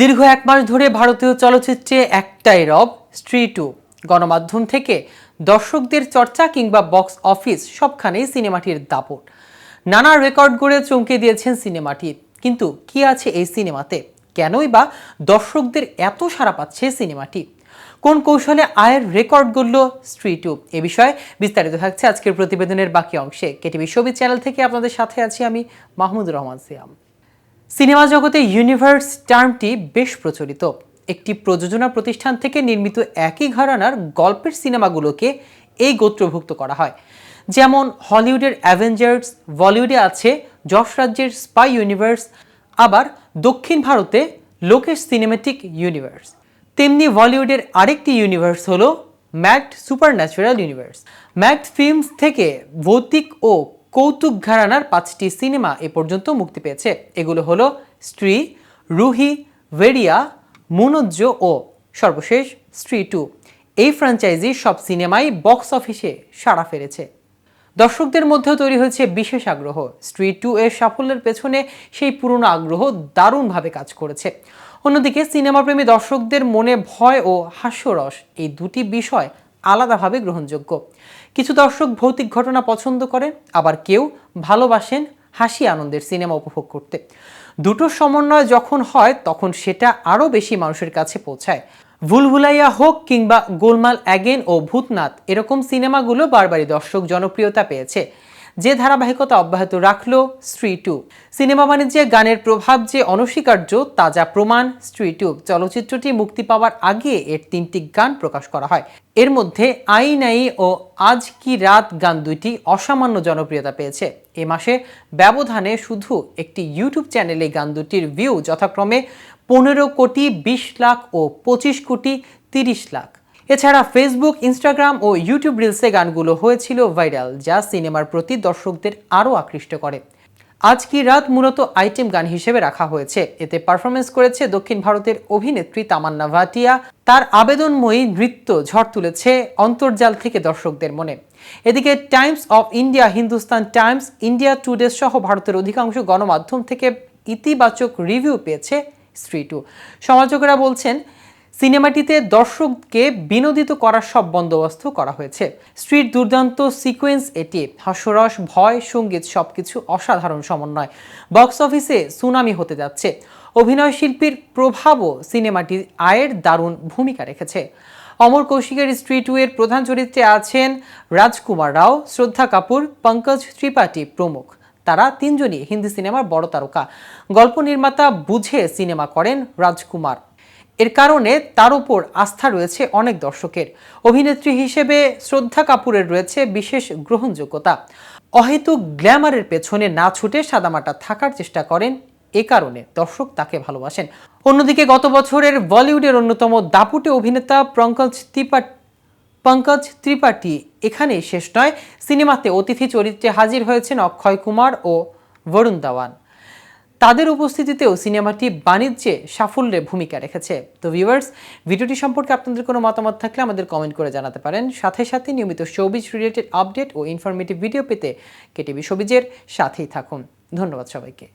দীর্ঘ এক মাস ধরে ভারতীয় চলচ্চিত্রে একটাই রব, স্ত্রী টু। গণমাধ্যম থেকে দর্শকদের চর্চা কিংবা বক্স অফিস সবখানেই সিনেমাটির দাপট। নানা রেকর্ড গড়ে চমকে দিয়েছেন সিনেমাটি। কিন্তু কি আছে এই সিনেমাতে? কেনই বা দর্শকদের এত সাড়া পাচ্ছে সিনেমাটি? কোন কৌশলে আয়ের রেকর্ড গড়ল স্ত্রী টু? এ বিষয়ে বিস্তারিত থাকছে আজকের প্রতিবেদনের বাকি অংশে। কেটিভি ছবি চ্যানেল থেকে আপনাদের সাথে আছি আমি মাহমুদুর রহমান সিয়াম। সিনেমা জগতে ইউনিভার্স টার্মটি বেশ প্রচলিত। একটি প্রযোজনা প্রতিষ্ঠান থেকে নির্মিত একই ঘরানার গল্পের সিনেমাগুলোকে এই গোত্রভুক্ত করা হয়। যেমন হলিউডের অ্যাভেঞ্জার্স, বলিউডে আছে যশ রাজ্যের স্পাই ইউনিভার্স আবার দক্ষিণ ভারতে লোকেশ সিনেমেটিক ইউনিভার্স তেমনি বলিউডের আরেকটি ইউনিভার্স হলো ম্যাট সুপার ন্যাচারাল ইউনিভার্স ম্যাক্ট ফিল্মস থেকে ভৌতিক ও কৌতুক ঘরানার পাঁচটি সিনেমা এ পর্যন্ত মুক্তি পেয়েছে। এগুলো হলো স্ত্রী, রুহি ভেরিয়া মুনজ্জ ও সর্বশেষ স্ত্রী টু। এই ফ্র্যাঞ্চাইজি সব সিনেমাই বক্স অফিসে সাড়া ফেলেছে। দর্শকদের মধ্যেও তৈরি হয়েছে বিশেষ আগ্রহ। স্ট্রিট টু এর সাফল্যের পেছনে সেই পুরনো আগ্রহ দারুণভাবে কাজ করেছে। অন্যদিকে সিনেমাপ্রেমী দর্শকদের মনে ভয় ও হাস্যরস এই দুটি বিষয় আলাদাভাবে গ্রহণযোগ্য। কিছু দর্শক ভৌতিক ঘটনা পছন্দ করেন আবার কেউ ভালোবাসেন হাসি আনন্দের সিনেমা উপভোগ করতে। দুটো সমন্বয় যখন হয়, তখন সেটা আরও বেশি মানুষের কাছে পৌঁছায়। ভুলভুলাইয়া হোক কিংবা গোলমাল অ্যাগেন ও ভূতনাথ, এরকম সিনেমাগুলো বারবারই দর্শক জনপ্রিয়তা পেয়েছে। যে ধারাবাহিকতা অব্যাহত রাখল স্ত্রী টু। সিনেমা বাণিজ্যে গানের প্রভাব যে অনস্বীকার্য তাজা প্রমাণ স্ত্রী টু। চলচ্চিত্রটি মুক্তি পাওয়ার আগে এর তিনটি গান প্রকাশ করা হয়। এর মধ্যে আই নাই ও আজ কি রাত গান দুইটি অসামান্য জনপ্রিয়তা পেয়েছে। এ মাসে ব্যবধানে শুধু একটি ইউটিউব চ্যানেলে গান দুটির ভিউ যথাক্রমে পনেরো কোটি বিশ লাখ ও পঁচিশ কোটি তিরিশ লাখ। এছাড়া ফেসবুক ইনস্টাগ্রাম ও ইউটিউব রিলসে গানগুলো হয়েছিল ভাইরাল যা সিনেমার প্রতি দর্শকদের আরও আকৃষ্ট করে। আজ কি রাত মূলত আইটেম গান হিসেবে রাখা হয়েছে? এতে পারফরমেন্স করেছে দক্ষিণ ভারতের অভিনেত্রী তামান্না ভাটিয়া। তার আবেদনময়ী নৃত্য ঝড় তুলেছে অন্তর্জাল থেকে দর্শকদের মনে। এদিকে Times of India Hindustan Times India Today সহ ভারতের অধিকাংশ গণমাধ্যম থেকে ইতিবাচক রিভিউ পেয়েছে স্ত্রী টু। সমালোচকেরা বলছেন সিনেমাটিতে দর্শককে বিনোদিত করার সব বন্দোবস্ত করা হয়েছে। স্ট্রিট দুর্দান্ত সিকোয়েন্স এটি, হাস্যরস, ভয়, সংগীত সবকিছু অসাধারণ সমন্বয়। বক্স অফিসে সুনামি হতে যাচ্ছে। অভিনয় শিল্পীর প্রভাবও সিনেমাটির আয়ের দারুণ ভূমিকা রেখেছে। অমর কৌশিকের স্ত্রী টু এর প্রধান চরিত্রে আছেন রাজকুমার রাও, শ্রদ্ধা কাপুর, পঙ্কজ ত্রিপাঠী প্রমুখ। তারা তিনজনই হিন্দি সিনেমার বড় তারকা। গল্প নির্মাতা বুঝে সিনেমা করেন রাজকুমার। এর কারণে তার উপর আস্থা রয়েছে অনেক দর্শকের। অভিনেত্রী হিসেবে শ্রদ্ধা কাপুরের রয়েছে বিশেষ গ্রহণযোগ্যতা। অহেতুক গ্ল্যামারের পেছনে না ছুটে সাদামাটা থাকার চেষ্টা করেন, এ কারণে দর্শক তাকে ভালোবাসেন। অন্যদিকে গত বছরের বলিউডের অন্যতম দাপুটে অভিনেতা পঙ্কজ ত্রিপাঠী পঙ্কজ ত্রিপাঠী এখানেই শেষ নয়, সিনেমাতে অতিথি চরিত্রে হাজির হয়েছেন অক্ষয় কুমার ও বরুণ দাওয়ান। তাদের উপস্থিতিতেও সিনেমাটি বাণিজ্যে সাফল্যে ভূমিকা রেখেছে। তো ভিউয়ার্স ভিডিওটি সম্পর্কে আপনাদের কোনো মতামত থাকলে আমাদের কমেন্ট করে জানাতে পারেন। সাথে সাথে নিয়মিত শোবিজ রিলেটেড আপডেট ও ইনফরমেটিভ ভিডিও পেতে কেটিভি শোবিজের সাথেই থাকুন। ধন্যবাদ সবাইকে।